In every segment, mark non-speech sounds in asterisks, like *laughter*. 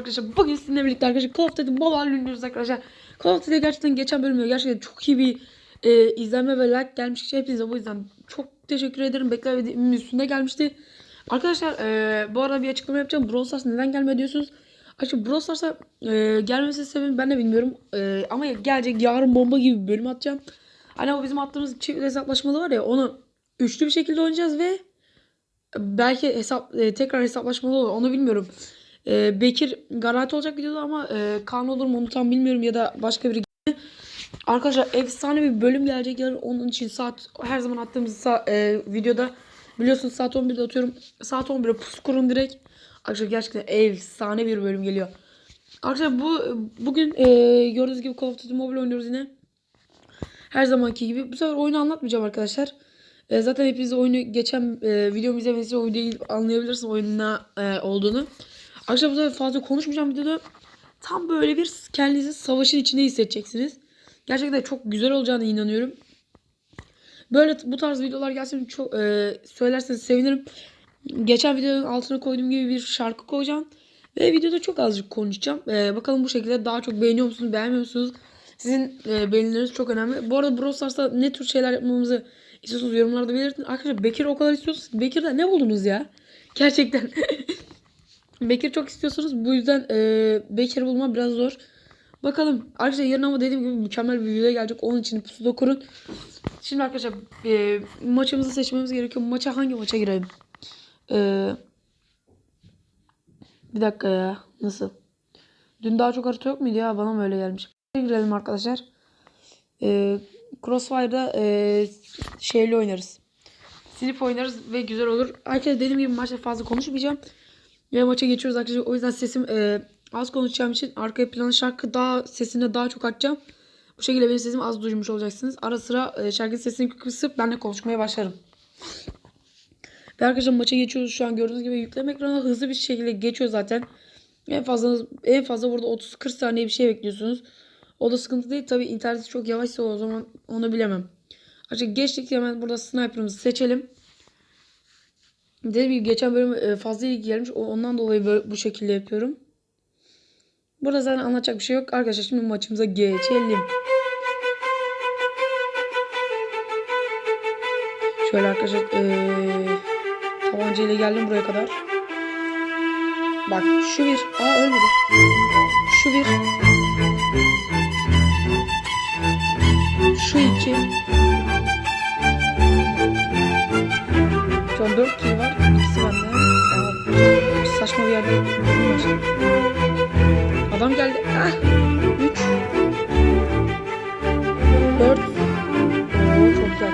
arkadaşlar. Bugün sizinle birlikte arkadaşlar Call of Duty Mobile oynuyoruz arkadaşlar. Call of Duty gerçekten geçen bölümde gerçekten çok iyi bir e, izlenme ve like gelmiş. Hepinize bu yüzden çok teşekkür ederim. Beklediğimin üstünde gelmişti. Arkadaşlar e, bu arada bir açıklama yapacağım. Brawl Stars neden gelmiyor diyorsunuz. Arkadaşlar Brawl Stars'a e, gelmesi sebebi ben de bilmiyorum. E, ama gelecek yarın bomba gibi bir bölüm atacağım. Hani o bizim attığımız çift hesaplaşmalı var ya onu üçlü bir şekilde oynayacağız ve belki hesap e, tekrar hesaplaşmalı olur onu bilmiyorum. E, Bekir garanti olacak videoda ama e, Kaan olur mu onu tam bilmiyorum ya da başka biri. Arkadaşlar efsane bir bölüm gelecek yarın onun için saat her zaman attığımız sa- e, videoda biliyorsunuz saat 11'de atıyorum. Saat 11'e pusu kurun direkt. Arkadaşlar gerçekten efsane bir bölüm geliyor. Arkadaşlar bu bugün e, gördüğünüz gibi Call of Duty Mobile oynuyoruz yine. Her zamanki gibi. Bu sefer oyunu anlatmayacağım arkadaşlar. E, zaten hepiniz oyunu geçen e, videomu izlemenizi o videoyu anlayabilirsiniz oyunun ne e, olduğunu. Arkadaşlar bu sefer fazla konuşmayacağım videoda. Tam böyle bir kendinizi savaşın içinde hissedeceksiniz. Gerçekten çok güzel olacağına inanıyorum. Böyle bu tarz videolar gelsin çok e, söylerseniz sevinirim. Geçen videonun altına koyduğum gibi bir şarkı koyacağım. Ve videoda çok azıcık konuşacağım. E, bakalım bu şekilde daha çok beğeniyor musunuz, beğenmiyor musunuz? Sizin e, beğenileriniz çok önemli. Bu arada Brawl ne tür şeyler yapmamızı istiyorsunuz yorumlarda belirtin. Arkadaşlar Bekir o kadar istiyorsunuz. Bekir'den ne buldunuz ya? Gerçekten. *laughs* Bekir çok istiyorsunuz. Bu yüzden e, Bekir bulma biraz zor. Bakalım. Arkadaşlar yarın ama dediğim gibi mükemmel bir video gelecek. Onun için pusuda kurun. Şimdi arkadaşlar e, maçımızı seçmemiz gerekiyor. Maça hangi maça girelim? E, bir dakika ya. Nasıl? Dün daha çok harita yok muydu ya? Bana mı öyle gelmiş? Girelim arkadaşlar. E, Crossfire'da e, şeyli oynarız. Silip oynarız ve güzel olur. Arkadaşlar dediğim gibi maçta fazla konuşmayacağım. Ve maça geçiyoruz arkadaşlar. O yüzden sesim e, az konuşacağım için arka plan şarkı daha sesini daha çok açacağım. Bu şekilde benim sesimi az duymuş olacaksınız. Ara sıra e, şarkı sesini kısıp ben de konuşmaya başlarım. Ve arkadaşlar maça geçiyoruz. Şu an gördüğünüz gibi yükleme ekranı hızlı bir şekilde geçiyor zaten. En fazla en fazla burada 30-40 saniye bir şey bekliyorsunuz. O da sıkıntı değil. Tabi interneti çok yavaşsa o zaman onu bilemem. Arkadaşlar geçtik hemen burada sniper'ımızı seçelim. Dediğim gibi geçen bölüm e, fazla ilgi gelmiş. Ondan dolayı böyle bu şekilde yapıyorum. Burada zaten anlatacak bir şey yok. Arkadaşlar şimdi maçımıza geçelim. Şöyle arkadaşlar eee tabancayla geldim buraya kadar. Bak şu bir. Aa ölmedi. Şu bir. Şu iki. Şu an dört kill var. İkisi bende. Aa, saçma bir yerde. Adam geldi. Ah. Üç. Dört. Oo, çok güzel.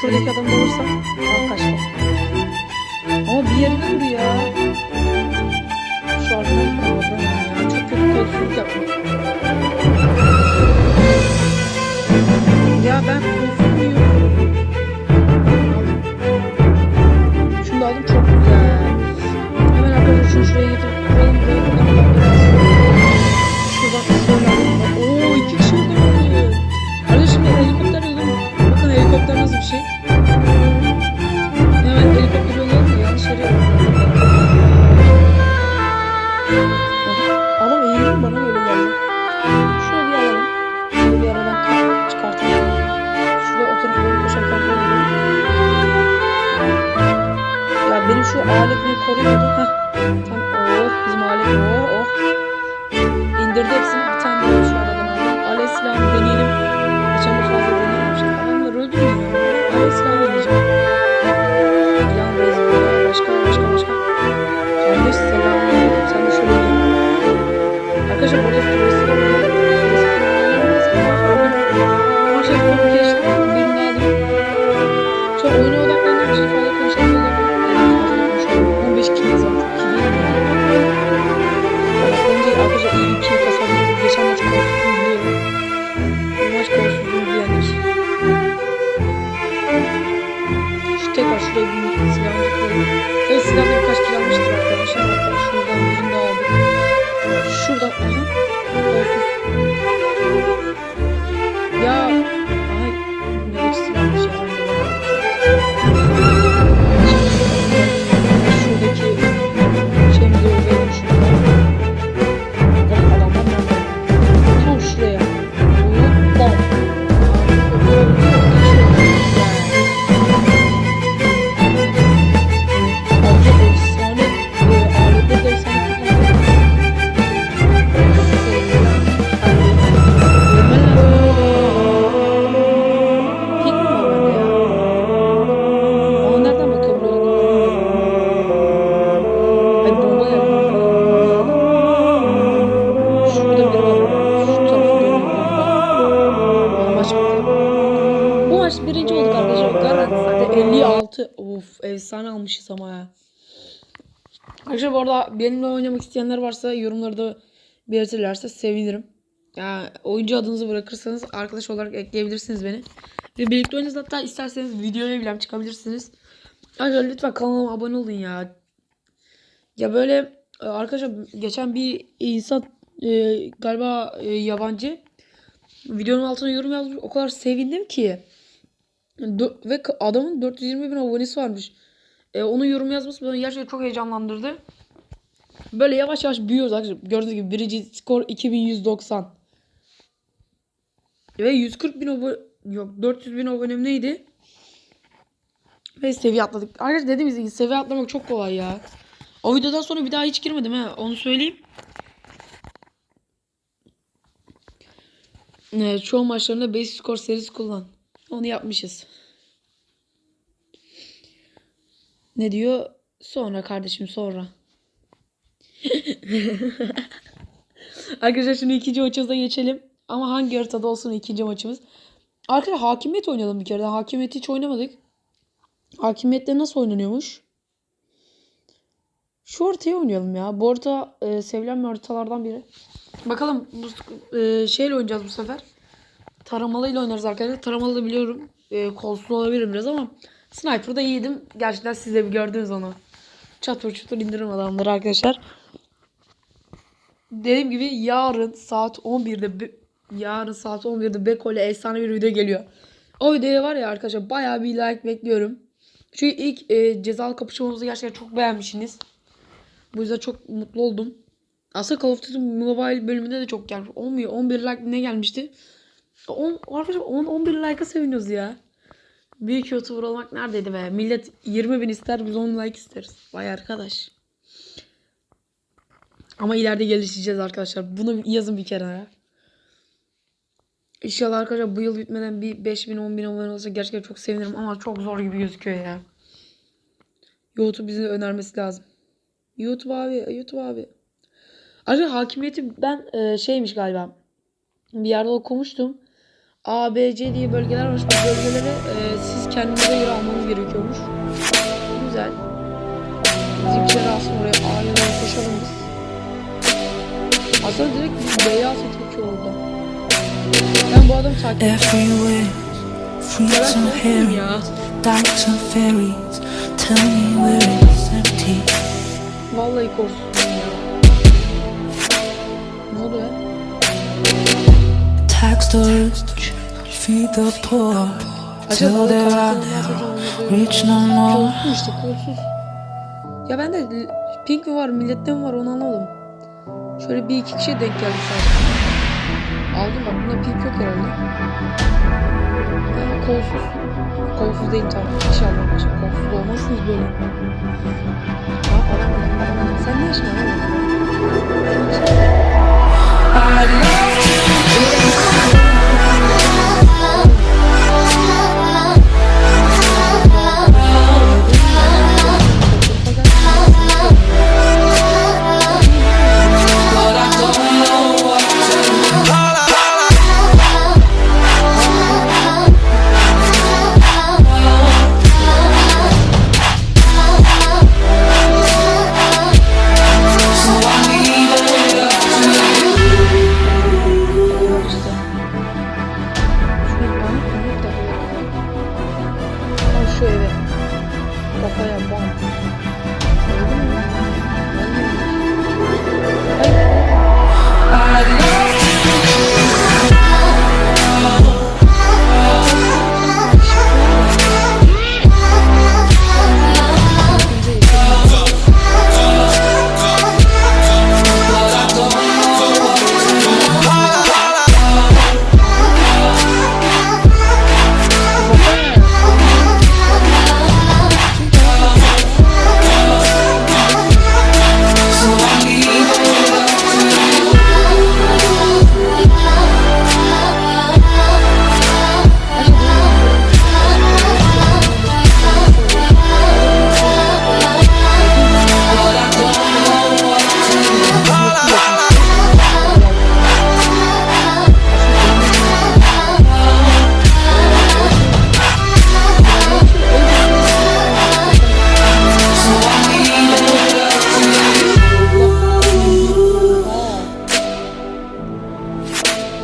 Şuradaki adam da olursa al kaçtı. Ama bir yerinde dur ya. Şu arkadan kavradım ya. Çok kötü kolsuzluk yaptım. Ya ben kolsuzluyum. Şunu şuraya getirip kuralım. Buraya kuralım. Şuradan. Bakın helikopter nasıl bir şey. Hemen helikopter yollayalım da yanlış yere Adam eğilim bana böyle geldi. Şunu bir alalım. Şunu bir aradan ka- çıkartalım. Şurada oturup böyle koşarken koyalım. Ya benim şu alet beni koruyordu. Heh. Tam almışız ama ya. Arkadaşlar bu arada benimle oynamak isteyenler varsa yorumlarda belirtirlerse sevinirim. Ya oyuncu adınızı bırakırsanız arkadaş olarak ekleyebilirsiniz beni. Ve birlikte oynarız hatta isterseniz videoya bile çıkabilirsiniz. Arkadaşlar lütfen kanalıma abone olun ya. Ya böyle e, arkadaşlar geçen bir insan e, galiba e, yabancı videonun altına yorum yazmış. O kadar sevindim ki. Dö- ve adamın 420 bin abonesi varmış. E, onun yorum yazması beni gerçekten çok heyecanlandırdı. Böyle yavaş yavaş büyüyoruz arkadaşlar. Gördüğünüz gibi birinci skor 2190. Ve 140 bin abone yok 400 bin abonem neydi? Ve seviye atladık. Arkadaşlar dediğimiz gibi seviye atlamak çok kolay ya. O videodan sonra bir daha hiç girmedim ha. Onu söyleyeyim. Evet, çoğu maçlarında 5 skor serisi kullan. Onu yapmışız. Ne diyor? Sonra kardeşim sonra. *laughs* Arkadaşlar şimdi ikinci maçımıza geçelim. Ama hangi haritada olsun ikinci maçımız. Arkadaşlar hakimiyet oynayalım bir kere. Daha hakimiyet hiç oynamadık. Hakimiyette nasıl oynanıyormuş? Şu ortaya oynayalım ya. Bu orta e, sevilen haritalardan biri. Bakalım bu e, şeyle oynayacağız bu sefer. Taramalıyla oynarız arkadaşlar. Taramalı da biliyorum. E, kolsuz olabilirim biraz ama Sniper'da iyiydim. Gerçekten siz de bir gördünüz onu. Çatır çutur indiririm adamları arkadaşlar. Dediğim gibi yarın saat 11'de Be- yarın saat 11'de Beko ile efsane bir video geliyor. O videoya var ya arkadaşlar bayağı bir like bekliyorum. Çünkü ilk e, cezalı kapışmamızı gerçekten çok beğenmişsiniz. Bu yüzden çok mutlu oldum. Aslında Call of Duty Mobile bölümünde de çok gelmiş. 11, 11 like ne gelmişti? 10, arkadaşlar 10, 11 like'a seviniyoruz ya. Büyük YouTuber olmak neredeydi be? Millet 20 bin ister biz 10 like isteriz. Vay arkadaş. Ama ileride gelişeceğiz arkadaşlar. Bunu yazın bir kere ya. İnşallah arkadaşlar bu yıl bitmeden bir 5000 bin 10 bin abone olsa gerçekten çok sevinirim ama çok zor gibi gözüküyor ya. YouTube bizi önermesi lazım. YouTube abi, YouTube abi. Ayrıca hakimiyeti ben e, şeymiş galiba. Bir yerde okumuştum. A, B, C diye bölgeler var. Bu bölgeleri e, siz kendinize göre almanız gerekiyormuş. Güzel. Bizimkileri alsın oraya. A'ya doğru koşalım biz. Aslında direkt biz B'ye alsak çok iyi olurdu. Ben bu adamı takip ediyorum. Fruits and ya. dykes and fairies. Tell me where it's empty. Vallahi korkuyorum Rich, feed the poor. Till there are no rich no more. Kolsuz işte kolsuz. Ya ben de pink mi var millette mi var onu anlamadım. Şöyle bir iki kişiye denk geldi sadece. Aldım bak bunda pink yok herhalde. Ha, kolsuz. Kolsuz değil tabii. İnşallah kolsuz olmazsınız böyle.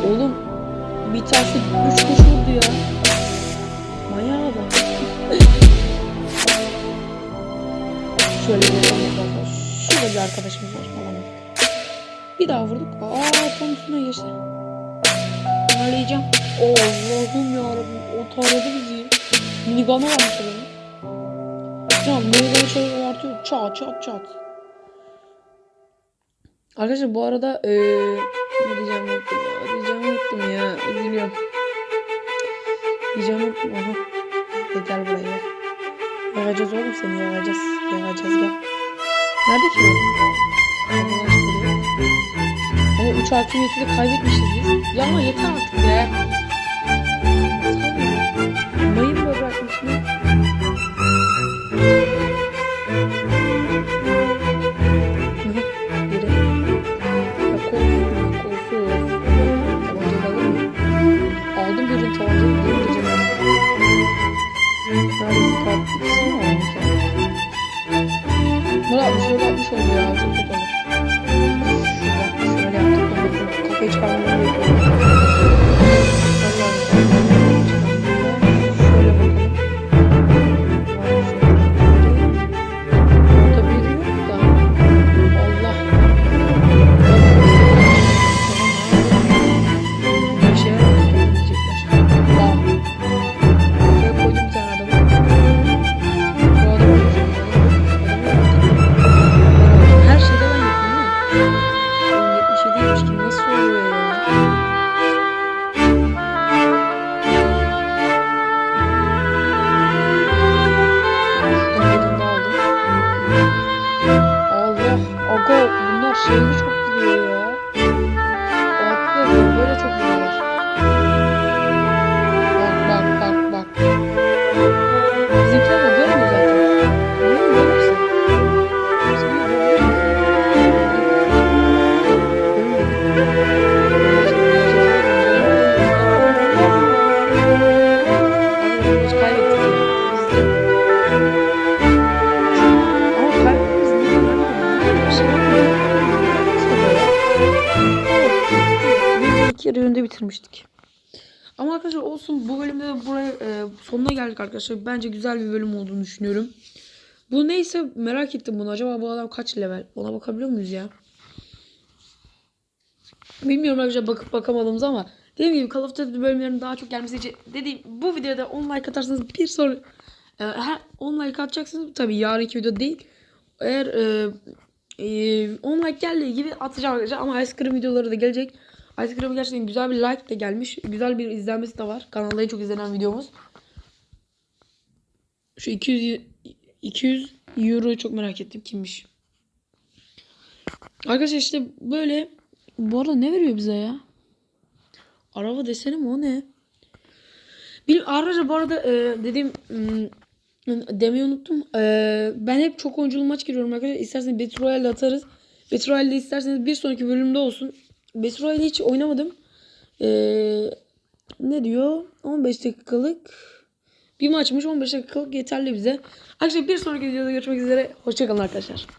Oğlum bir tanesi 3 kuş vurdu ya. Manyağa bak. Şöyle bir arkadaşlar. Şurada bir arkadaşımız var. Alamadık. Bir daha vurduk. Aa tam üstüne geçti. Ağlayacağım. Allah'ım yarabbim. O taradı bizi. Minigana varmış adamın. Can minigana şöyle artıyor. Çat çat çat. Arkadaşlar bu arada eee ne diyeceğim unuttum unuttum ya. Üzülüyorum. Diyeceğimi unuttum. Aha. Gel, gel buraya gel. Yakacağız oğlum seni yakacağız. Yakacağız gel. Nerede ki bu? Allah'ın aşkına. Ama 3 hakimiyeti de kaybetmişiz biz. Ya ama yeter artık be. Mayın da bırakmış geldik arkadaşlar. Bence güzel bir bölüm olduğunu düşünüyorum. Bu neyse merak ettim bunu. Acaba bu adam kaç level? Ona bakabiliyor muyuz ya? Bilmiyorum arkadaşlar bakıp bakamadığımız ama dediğim gibi Call of Duty bölümlerinin daha çok gelmesi için dediğim bu videoda 10 like atarsanız bir soru e, her 10 like atacaksınız tabii yarınki video değil. Eğer e, e, 10 like geldiği gibi atacağım arkadaşlar ama Ice Cream videoları da gelecek. Ice Cream gerçekten güzel bir like de gelmiş. Güzel bir izlenmesi de var. Kanalda en çok izlenen videomuz. Şu 200 200 Euro'yu çok merak ettim kimmiş. Arkadaşlar işte böyle bu arada ne veriyor bize ya? Araba deseni mi o ne? Bil arkadaşlar bu arada e, dediğim m, demeyi unuttum. E, ben hep çok oyunculu maç giriyorum arkadaşlar. İsterseniz Battle Royale atarız. Battle Royale'de isterseniz bir sonraki bölümde olsun. Battle Royale'i hiç oynamadım. E, ne diyor? 15 dakikalık bir maçmış 15 dakikalık yeterli bize. Arkadaşlar bir sonraki videoda görüşmek üzere. Hoşçakalın arkadaşlar.